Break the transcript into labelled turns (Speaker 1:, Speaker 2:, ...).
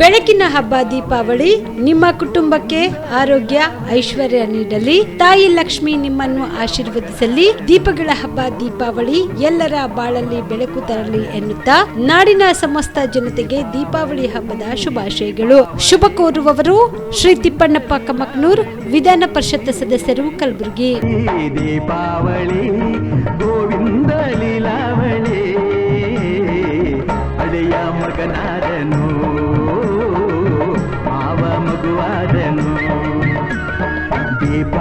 Speaker 1: ಬೆಳಕಿನ ಹಬ್ಬ ದೀಪಾವಳಿ, ನಿಮ್ಮ ಕುಟುಂಬಕ್ಕೆ ಆರೋಗ್ಯ, ಐಶ್ವರ್ಯ ನೀಡಲಿ. ತಾಯಿ ಲಕ್ಷ್ಮಿ ನಿಮ್ಮನ್ನು ಆಶೀರ್ವದಿಸಲಿ. ದೀಪಗಳ ಹಬ್ಬ ದೀಪಾವಳಿ ಎಲ್ಲರ ಬಾಳಲ್ಲಿ ಬೆಳಕು ತರಲಿ ಎನ್ನುತ್ತಾ ನಾಡಿನ ಸಮಸ್ತ ಜನತೆಗೆ ದೀಪಾವಳಿ ಹಬ್ಬದ ಶುಭಾಶಯಗಳು. ಶುಭ ಕೋರುವವರು ಶ್ರೀ ತಿಪ್ಪಣ್ಣಪ್ಪ ಕಮಕ್ನೂರ್, ವಿಧಾನ ಪರಿಷತ್ ಸದಸ್ಯರು ಕಲಬುರಗಿ.
Speaker 2: ದೀಪಾವಳಿ ಮಗನಾದನು ಮಾವ ಮಗುವಾದನು ದೀಪ